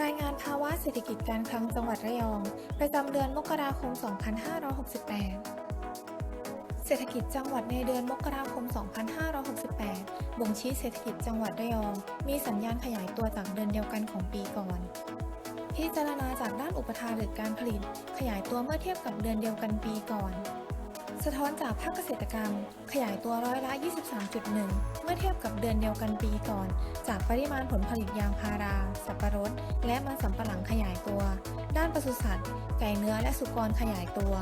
รายงานภาวะเศรษฐกิจการคลังจังหวัดระยอง ประจำเดือนมกราคม 2568 เศรษฐกิจจังหวัดในเดือนมกราคม 2568 บ่งชี้เศรษฐกิจจังหวัดระยอง มีสัญญาณขยายตัวจากเดือนเดียวกันของปีก่อน พิจารณาจากด้านอุปทานหรือการผลิต ขยายตัวเมื่อเทียบกับเดือนเดียวกันปีก่อน สะท้อนจากภาคเกษตรกรรม ขยายตัวร้อยละ 23.1 เมื่อเทียบกับเดือนเดียวกันปีก่อน จากปริมาณผลผลิตยางพารา สับปะรด และมันสำปะหลังขยายตัว ด้านปศุสัตว์ ไก่เนื้อและสุกรขยายตัว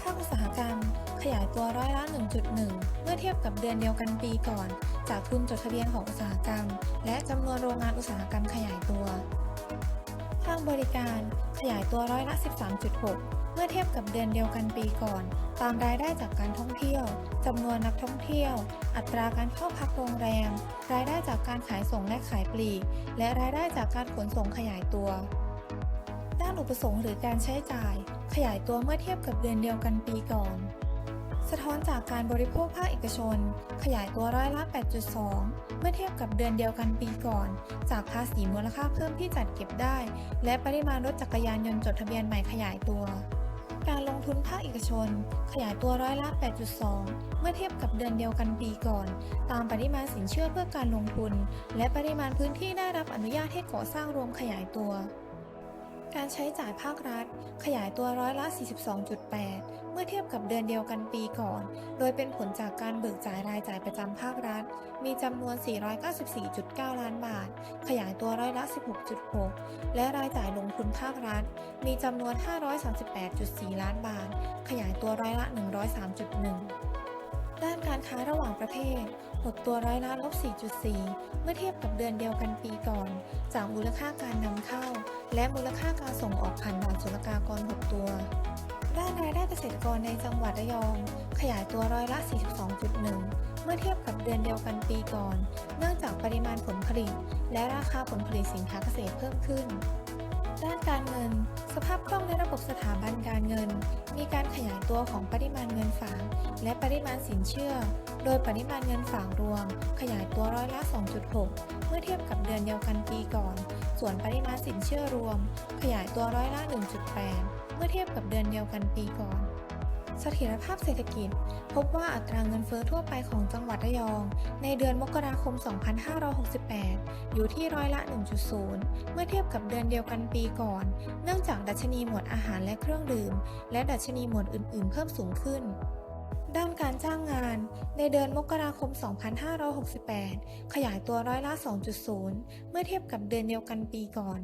ภาคอุตสาหกรรม ขยายตัวร้อยละ 1.1 เมื่อเทียบกับเดือนเดียวกันปีก่อน จากทุนจดทะเบียนของอุตสาหกรรม และจำนวนโรงงานอุตสาหกรรมขยายตัว ภาคบริการขยายตัวร้อยละ 13.6 เมื่อเทียบกับเดือนเดียวกันปีก่อน ตามรายได้จากการท่องเที่ยวจำนวนนักท่องเที่ยว อัตราการเข้าพักโรงแรม รายได้จากการขายส่งและขายปลีก และรายได้จากการขนส่งขยายตัว ด้านอุปสงค์หรือการใช้จ่าย ขยายตัวเมื่อเทียบกับเดือนเดียวกันปีก่อนสะท้อนจากการบริโภคภาคเอกชน ขยายตัวร้อยละ 8.2 เมื่อเทียบกับเดือนเดียวกันปีก่อน จากภาษีมูลค่าเพิ่มที่จัดเก็บได้ และปริมาณรถจักรยานยนต์จดทะเบียนใหม่ขยายตัว การลงทุนภาคเอกชน ขยายตัวร้อยละ 8.2 เมื่อเทียบกับเดือนเดียวกันปีก่อน ตามปริมาณสินเชื่อเพื่อการลงทุน และปริมาณพื้นที่ได้รับอนุญาตให้ก่อสร้างรวมขยายตัวการใช้จ่ายภาครัฐ ขยายตัวร้อยละ 42.8เอเทียบกับเดือนเดียวกันปีก่อน โดยเป็นผลจากการเบิกจ่ายรายจ่ายประจำภาครัฐ มีจำนวน 494.9 ล้านบาท ขยายตัวร้อยละ 16.6 และรายจ่ายลงทุนภาครัฐ มีจำนวน 538.4 ล้านบาท ขยายตัวร้อยละ 103.1 ด้านการค้าระหว่างประเทศหดตัวร้อยละลบ 4.4 เมื่อเทียบกับเดือนเดียวกันปีก่อน จากมูลค่าการนำเข้า และมูลค่าการส่งออกผ่านด่านศุลกาก รในจังหวัดระยอง ขยายตัวร้อยละ 42.1 เมื่อเทียบกับเดือนเดียวกันปีก่อน เนื่องจากปริมาณผลผลิต และราคาผลผลิตสินค้าเกษตรเพิ่มขึ้น ด้านการเงิน สภาพคล่องในระบบสถาบันการเงิน มีการขยายตัวของปริมาณเงินฝากและปริมาณสินเชื่อ โดยปริมาณเงินฝากรวม ขยายตัวร้อยละ 2.6 เมื่อเทียบกับเดือนเดียวกันปีก่อน ส่วนปริมาณสินเชื่อรวม ขยายตัวร้อยละ 1.8เมื่อเทียบกับเดือนเดียวกันปีก่อน เสถียรภาพเศรษฐกิจ พบว่าอัตราเงินเฟ้อทั่วไปของจังหวัดระยอง ในเดือนมกราคม 2568 อยู่ที่ร้อยละ 1.0 เมื่อเทียบกับเดือนเดียวกันปีก่อน เนื่องจากดัชนีหมวดอาหารและเครื่องดื่ม และดัชนีหมวดอื่น ๆ เพิ่มสูงขึ้นด้านการจ้างงาน ในเดือนมกราคม 2568 ขยายตัวร้อยละ 2.0 เมื่อเทียบกับเดือนเดียวกันปีก่อน